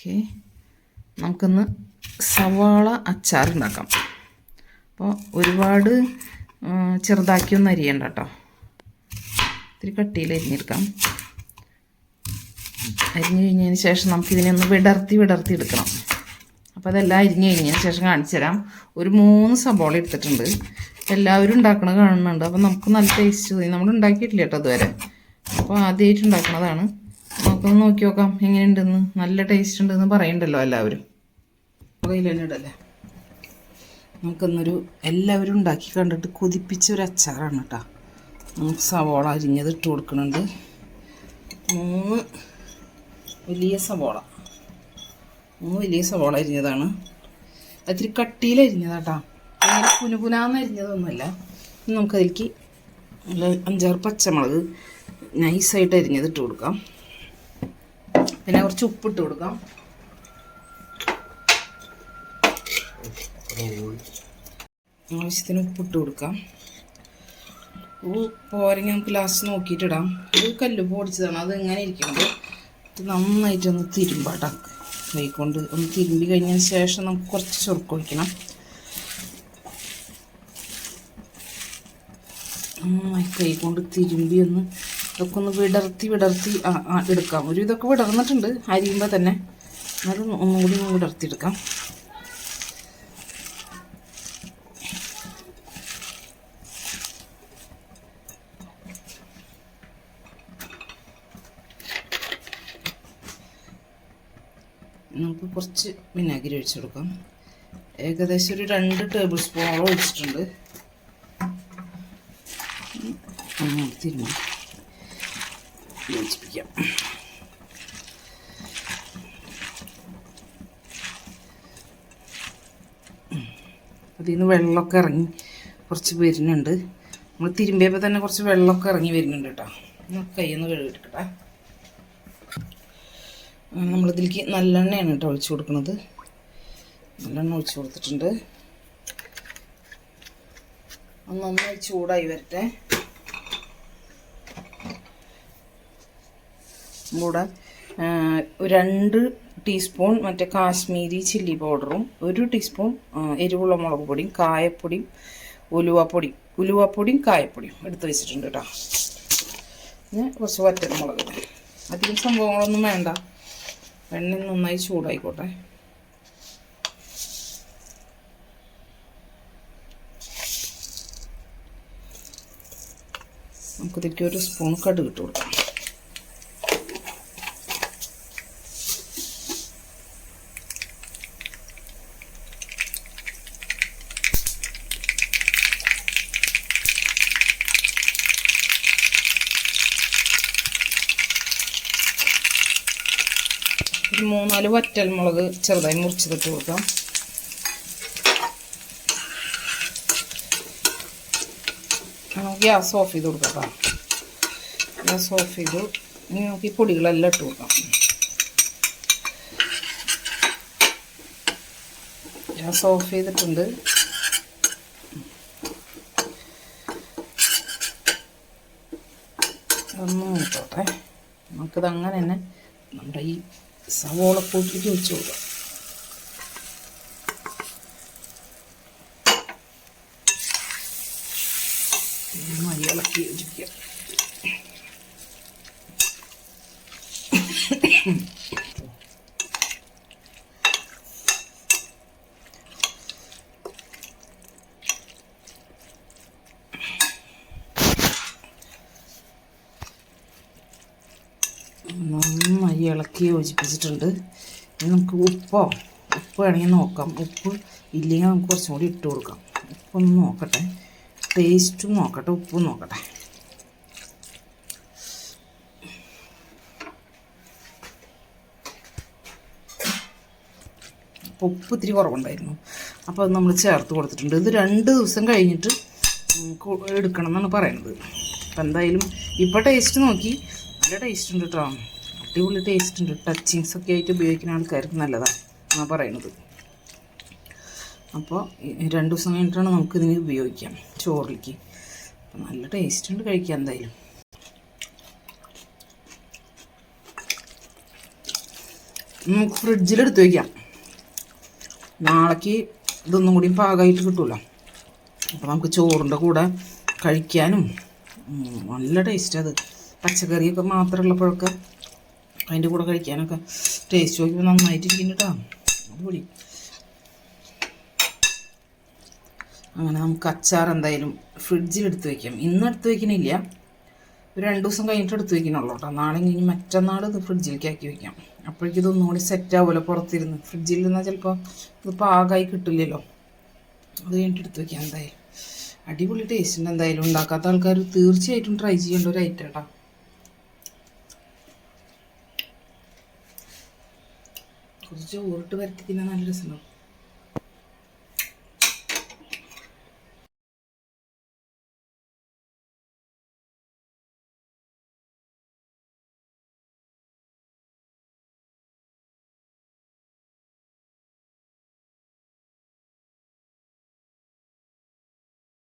Okay. നമുക്കൊന്ന് സവാള അച്ചാർ ഉണ്ടാക്കാം. അപ്പോൾ ഒരുപാട് ചെറുതാക്കിയൊന്നും അരിയണ്ട കേട്ടോ ഇത്തിരി കട്ടിയിൽ അരിഞ്ഞെടുക്കാം. അരിഞ്ഞു കഴിഞ്ഞതിന് ശേഷം നമുക്കിതിനെ ഒന്ന് വിടർത്തി വിടർത്തി എടുക്കണം. അപ്പോൾ അതെല്ലാം അരിഞ്ഞു കഴിഞ്ഞതിന് ശേഷം കാണിച്ചു തരാം. ഒരു മൂന്ന് സബോള എടുത്തിട്ടുണ്ട്. എല്ലാവരും ഉണ്ടാക്കണത് കാണുന്നുണ്ട്. അപ്പോൾ നമുക്ക് നല്ല ടേസ്റ്റ് തോന്നി. നമ്മൾ ഉണ്ടാക്കിയിട്ടില്ല കേട്ടോ അതുവരെ അപ്പോൾ ആദ്യമായിട്ട് ഉണ്ടാക്കണതാണ്. നമുക്കൊന്ന് നോക്കി നോക്കാം. എങ്ങനെയുണ്ടെന്ന്? നല്ല ടേസ്റ്റ് ഉണ്ടെന്ന് പറയണ്ടല്ലോ എല്ലാവരും. കയ്യിൽ തന്നെ നമുക്കൊന്നൊരു എല്ലാവരും ഉണ്ടാക്കി കണ്ടിട്ട് കൊതിപ്പിച്ച ഒരു അച്ചാറാണ് കേട്ടോ നമുക്ക് സവോള അരിഞ്ഞത് ഇട്ട് കൊടുക്കുന്നുണ്ട്. മൂന്ന് വലിയ സവോള. മൂന്ന് വലിയ സവോള അരിഞ്ഞതാണ്. അതിരി കട്ടിയിൽ അരിഞ്ഞതാട്ടാ അങ്ങനെ പുനുപുനാന്ന് അരിഞ്ഞതൊന്നുമല്ല. നമുക്കതിലേക്ക് അഞ്ചാറ് പച്ചമുളക് നൈസായിട്ട് അരിഞ്ഞത് ഇട്ട് കൊടുക്കാം. പിന്നെ കുറച്ച് ഉപ്പിട്ട് കൊടുക്കാം. ആവശ്യത്തിന് ഉപ്പിട്ട് കൊടുക്കാം. പോരെങ്കിൽ നമുക്ക് ലാസ്റ്റ് നോക്കിയിട്ടിടാം. ഇത് കല്ല് പൊടിച്ചതാണ്. അത് എങ്ങനെ ഇരിക്കുന്നത്. ഇത് നന്നായിട്ടൊന്ന് തിരുമ്പാട്ടാം. കൈക്കൊണ്ട് ഒന്ന് തിരുമ്പി കഴിഞ്ഞതിന് ശേഷം നമുക്ക് കുറച്ച് ചുരുക്കം ഒഴിക്കണം. നന്നായി കൈ കൊണ്ട് തിരുമ്പി ഒന്ന് ഇതൊക്കെ ഒന്ന് വിടർത്തി വിടർത്തി. എടുക്കാം. ഒരു ഇതൊക്കെ വിടർന്നിട്ടുണ്ട്. അരിയുമ്പോൾ തന്നെ. എന്നാലും ഒന്നുകൂടി ഒന്ന് വിടർത്തി എടുക്കാം നമുക്ക് കുറച്ച് വിനാഗിരി ഒഴിച്ചു കൊടുക്കാം. ഏകദേശം ഒരു രണ്ട് ടേബിൾ സ്പൂണോളം ഒഴിച്ചിട്ടുണ്ട്. ഉം, തിരുമ്മി യോജിപ്പിക്കാം. അതിൽ നിന്ന് വെള്ളമൊക്കെ ഇറങ്ങി കുറച്ച് വരുന്നുണ്ട്. നമ്മൾ തിരുമ്പിയപ്പോൾ തന്നെ കുറച്ച് വെള്ളമൊക്കെ ഇറങ്ങി വരുന്നുണ്ട് കേട്ടോ. നമുക്ക് കഴുകിയെടുക്കട്ടെ. നമ്മളിതിലേക്ക് നല്ലെണ്ണയാണ് കേട്ടോ ഒഴിച്ചു കൊടുക്കുന്നത്. നല്ലെണ്ണ ഒഴിച്ചു കൊടുത്തിട്ടുണ്ട്. ഒന്നൊന്ന് ചൂടായി വരട്ടെ. കൂടെ രണ്ട് ടീസ്പൂൺ മറ്റേ കാശ്മീരി ചില്ലി പൗഡറും ഒരു ടീസ്പൂൺ എരിവുള്ള മുളക് പൊടിയും കായപ്പൊടിയും ഉലുവപ്പൊടിയും ഉലുവപ്പൊടിയും കായപ്പൊടിയും എടുത്ത് വെച്ചിട്ടുണ്ട് കേട്ടോ പിന്നെ കുറച്ച് വറ്റൽ മുളക് അധികം സംഭവങ്ങളൊന്നും വേണ്ട. എണ്ണ നന്നായി ചൂടായിക്കോട്ടെ. നമുക്കിതിലേക്ക് ഒരു സ്പൂൺ കടുക് ഇട്ട് കൊടുക്കാം. ഒരു മൂന്നാൽ വറ്റൽ മുളക് ചെറുതായി മുറിച്ചതിട്ട് കൊടുക്കാം. ഗ്യാസ് ഓഫ് ചെയ്ത് കൊടുക്കാം ഗ്യാസ് ഓഫ് ചെയ്ത് ഇനി നമുക്ക് ഈ പൊടികളെല്ലാം ഇട്ട് കൊടുക്കാം. ഗ്യാസ് ഓഫ് ചെയ്തിട്ടുണ്ട്. ഒന്ന് നോക്കട്ടെ നമുക്കിത് അങ്ങനെ തന്നെ നമ്മുടെ ഈ സവോള കൂട്ടിലേക്ക് വെച്ച് കൊടുക്കാം. നന്നായി ഇളക്കി നന്നായി ഇളക്കി യോജിപ്പിച്ചിട്ടുണ്ട്. ഇനി നമുക്ക് ഉപ്പോ? ഉപ്പ് വേണമെങ്കിൽ നോക്കാം. ഉപ്പ് ഇല്ലെങ്കിൽ നമുക്ക് കുറച്ചും കൂടി ഇട്ട് കൊടുക്കാം. ഉപ്പൊന്ന് നോക്കട്ടെ. ടേസ്റ്റും നോക്കട്ടെ. ഉപ്പും നോക്കട്ടെ. അപ്പോൾ ഉപ്പ് ഇത്തിരി കുറവുണ്ടായിരുന്നു. അപ്പോൾ അത് നമ്മൾ ചേർത്ത് കൊടുത്തിട്ടുണ്ട്. ഇത് രണ്ട് ദിവസം കഴിഞ്ഞിട്ട് എടുക്കണം എന്നാണ് പറയുന്നത്. അപ്പം എന്തായാലും ഇപ്പോൾ ടേസ്റ്റ് നോക്കി. നല്ല ടേസ്റ്റ് ഉണ്ട് കേട്ടോ അടിപൊളി ടേസ്റ്റ് ഉണ്ട്. ടച്ചിങ്സ് ഒക്കെ ആയിട്ട് ഉപയോഗിക്കുന്ന ആൾക്കാർക്ക് നല്ലതാണ് എന്നാണ് പറയുന്നത് അപ്പോൾ രണ്ട് ദിവസം കഴിഞ്ഞിട്ടാണ് നമുക്ക് ഇതിന് ഉപയോഗിക്കാം. ചോറിലേക്ക്. അപ്പം നല്ല ടേസ്റ്റ് ഉണ്ട് കഴിക്കാൻ എന്തായാലും. നമുക്ക് ഫ്രിഡ്ജിലെടുത്ത് വയ്ക്കാം നാളേക്ക് ഇതൊന്നും കൂടി പാകമായിട്ട് കിട്ടൂല. അപ്പോൾ നമുക്ക് ചോറിന്റെ കൂടെ കഴിക്കാനും നല്ല ടേസ്റ്റ് അത്. പച്ചക്കറിയൊക്കെ മാത്രമുള്ളപ്പോഴൊക്കെ അതിന്റെ കൂടെ കഴിക്കാനൊക്കെ ടേസ്റ്റ് നോക്കിയപ്പോൾ നന്നായിട്ടിരിക്കുന്നു കേട്ടോ അടിപൊളി അങ്ങനെ നമുക്ക് അച്ചാർ എന്തായാലും ഫ്രിഡ്ജിൽ എടുത്ത് വയ്ക്കാം ഇന്ന് എടുത്ത് വയ്ക്കണില്ല ഒരു രണ്ട് ദിവസം കഴിഞ്ഞിട്ട് എടുത്ത് വയ്ക്കണുള്ളൂ കേട്ടോ. നാളെ ഇനി മറ്റന്നാൾ ഇത് ഫ്രിഡ്ജിലേക്ക് ആക്കി വയ്ക്കാം അപ്പോഴേക്കും ഇതൊന്നും കൂടി സെറ്റ് ആവുമല്ലോ പുറത്തിരുന്ന്. ഫ്രിഡ്ജിൽ നിന്നാൽ ചിലപ്പോൾ ഇത് പാകമായി കിട്ടില്ലല്ലോ. അത് കഴിഞ്ഞിട്ട് എടുത്ത് വയ്ക്കാം എന്തായാലും. അടിപൊളി ടേസ്റ്റ് ഉണ്ട് എന്തായാലും. ഉണ്ടാക്കാത്ത ആൾക്കാർ തീർച്ചയായിട്ടും ട്രൈ ചെയ്യേണ്ട ഒരു ഐറ്റം കേട്ടോ കുറച്ച് ഉരുട്ട് തിന്നാൻ നല്ല രസമുണ്ടാവും